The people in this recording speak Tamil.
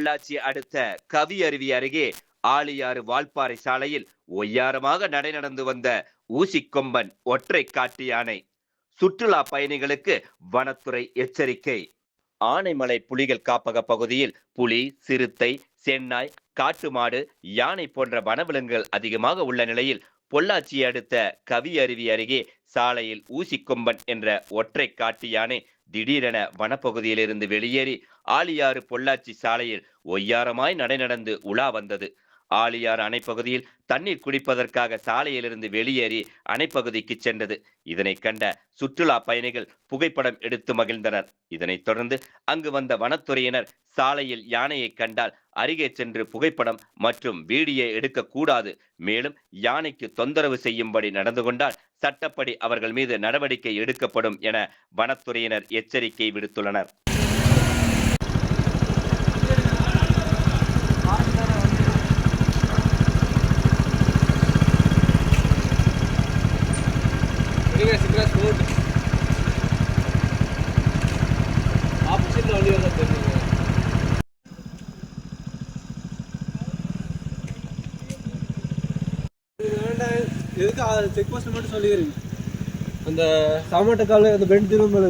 பொள்ளாச்சி அடுத்த கவி அருவி அருகே ஆழியாறு வால்பாறை சாலையில் ஒய்யாரமாக நடை நடந்து வந்த ஊசிக்கொம்பன் ஒற்றை காட்டு யானை. சுற்றுலா பயணிகளுக்கு வனத்துறை எச்சரிக்கை. ஆனைமலை புலிகள் காப்பக பகுதியில் புலி சிறுத்தை சென்னாய் காட்டு மாடு யானை போன்ற வனவிலங்குகள் அதிகமாக உள்ள நிலையில் பொள்ளாச்சியை அடுத்த கவி அருவி அருகே சாலையில் ஊசிக்கொம்பன் என்ற ஒற்றை காட்டு யானை திடீரென வனப்பகுதியிலிருந்து வெளியேறி ஆழியாறு பொள்ளாச்சி சாலையில் ஒய்யாரமாய் நடை நடந்து உலா வந்தது. ஆழியாறு அணைப்பகுதியில் தண்ணீர் குடிப்பதற்காக சாலையிலிருந்து வெளியேறி அணைப்பகுதிக்கு சென்றது. இதனை கண்ட சுற்றுலா பயணிகள் புகைப்படம் எடுத்து மகிழ்ந்தனர். இதனைத் தொடர்ந்து அங்கு வந்த வனத்துறையினர் சாலையில் யானையை கண்டால் அருகே சென்று புகைப்படம் மற்றும் வீடியோ எடுக்கக்கூடாது மேலும் யானைக்கு தொந்தரவு செய்யும்படி நடந்து கொண்டால் சட்டப்படி அவர்கள் மீது நடவடிக்கை எடுக்கப்படும் என வனத்துறையினர் எச்சரிக்கை விடுத்துள்ளனர். எதுக்கு செக் போஸ்ட் மட்டும் சொல்லிடுறீங்க? அந்த சாமாட்ட கால அந்த பெண்ட் திரும்ப